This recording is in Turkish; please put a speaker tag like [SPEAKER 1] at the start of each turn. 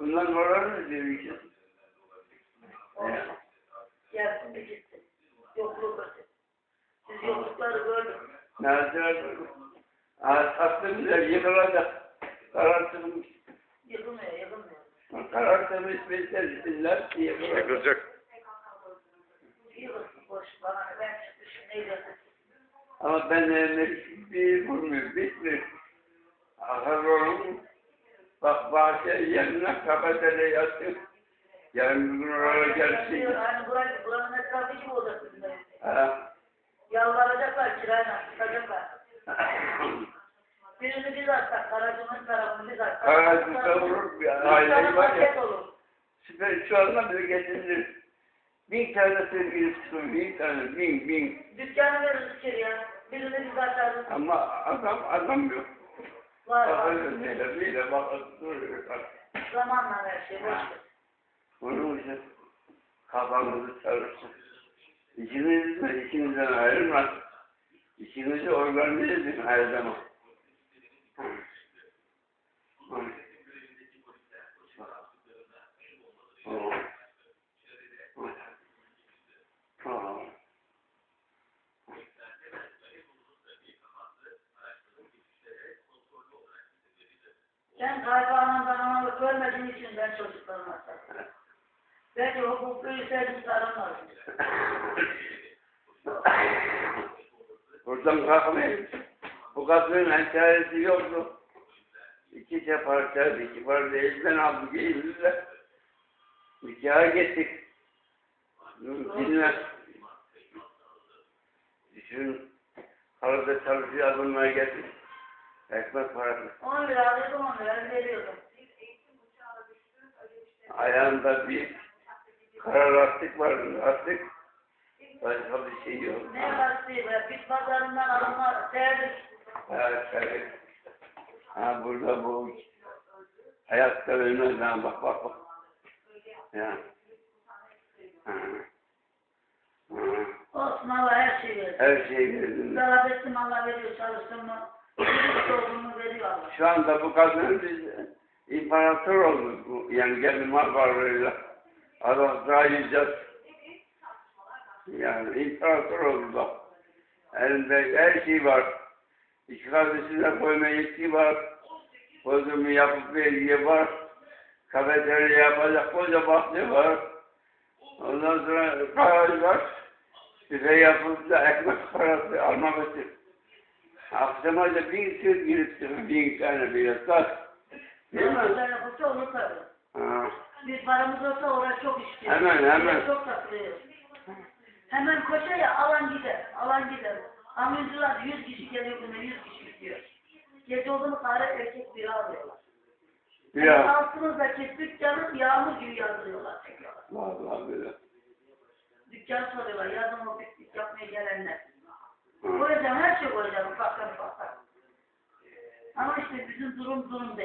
[SPEAKER 1] Diyor ki.
[SPEAKER 2] Olsun. Gelsin bir gitsin. Yokluğu görsün. Siz yoklukları gördünüz.
[SPEAKER 1] Nerede? Aslında bile yıkılacak. Karartılmış.
[SPEAKER 2] Yıkılmıyor, yıkılmıyor.
[SPEAKER 1] Karartılmış bilsizler yıkılacak.
[SPEAKER 3] Yıkılacak.
[SPEAKER 2] Yıkılsın boş bana ne ben çıktı şimdi eylesin.
[SPEAKER 1] Ama ben evime bir vurmuyor, bitmiyor. Bak bahçe yerine kafetere yattım. Yarın bir gün oraya gelsin.
[SPEAKER 2] Hani burayı, buranın etrafı gibi olacak bizim.
[SPEAKER 1] Ha.
[SPEAKER 2] Yalvaracaklar kirayla, tutacaklar. Birini biz atsak, Karacım'ın tarafını biz atsak.
[SPEAKER 1] Aracı kavurur, bir aile var ya.
[SPEAKER 2] olur.
[SPEAKER 1] Süper şu anda bile getirilir. Bin tane sevgili tutun, bin tane, bin, bin.
[SPEAKER 2] Dükkanı veririz içeriye. Birini biz açarız.
[SPEAKER 1] Ama adam, adam yok.
[SPEAKER 2] Var var.
[SPEAKER 1] öyle bak. Bak.
[SPEAKER 2] Zamanla her şey boş.
[SPEAKER 1] Onun için kafamızı çalışsın. İkiniz de ikinizden ayrılmaz. İkinizi organize edin her zaman.
[SPEAKER 2] Sen kaybanından analık görmediğin için ben çocuklarıma sattım. Belki hukuk büyüseydim sarılmazdım.
[SPEAKER 1] Buradan kalkmayın. Bu kadının hikayesi yoktu. İki sefer çarptı, iki sefer değilden aldı giyildiler. Nikaha gittik. Dinle. Düşün. Arada çalışıyor adımlar getir. Ekmek parası.
[SPEAKER 2] 10 lira alıyordum 10 lira veriyordum.
[SPEAKER 1] Ayağında bir kara lastik vardı. Lastik. Başka bir şey yok.
[SPEAKER 2] Ne lastiği be? Bit pazarından alma serdik.
[SPEAKER 1] Evet, evet. Ha burada bu hayatta ölmez ha bak bak bak. Ya. Ha. Ha.
[SPEAKER 2] Olsun Allah her şeyi verir.
[SPEAKER 1] Her şey verdim.
[SPEAKER 2] Zarar ettim Allah veriyor çalıştım mı?
[SPEAKER 1] Şu anda bu kadın biz imparator olduk. Yani kendi mal varlığıyla. Allah daha yiyeceğiz. Yani imparator oldu bak. Elinde her şey var. İki kardeşine koyma yetki var. Kozumu yapıp vergiye var. Kafeterya yapacak koca bahçe var. Ondan sonra garaj var. Bize yapıp da ekmek parası almak için. Akşama da bin tür girip çıkıyor, bin tane bir yatak.
[SPEAKER 2] Yapısı olur tabii.
[SPEAKER 1] Ha.
[SPEAKER 2] Bir paramız olsa oraya çok iş gelir.
[SPEAKER 1] Hemen, hemen.
[SPEAKER 2] Çok takılıyor. Hemen koşa ya alan gider. Alan gider. Amyucular 100 kişi geliyor buna 100 kişi gidiyor. Gece oldu mu karı erkek biri alıyorlar. Yani
[SPEAKER 1] Ya.
[SPEAKER 2] altımızdaki dükkanı yağmur gibi yazdırıyorlar. çekiyorlar.
[SPEAKER 1] Vallahi böyle.
[SPEAKER 2] Dükkan soruyorlar. Yazın o piknik yapmaya gelenler. Koyacağım ufaktan ufaktan. Ama işte bizim durum durum değil.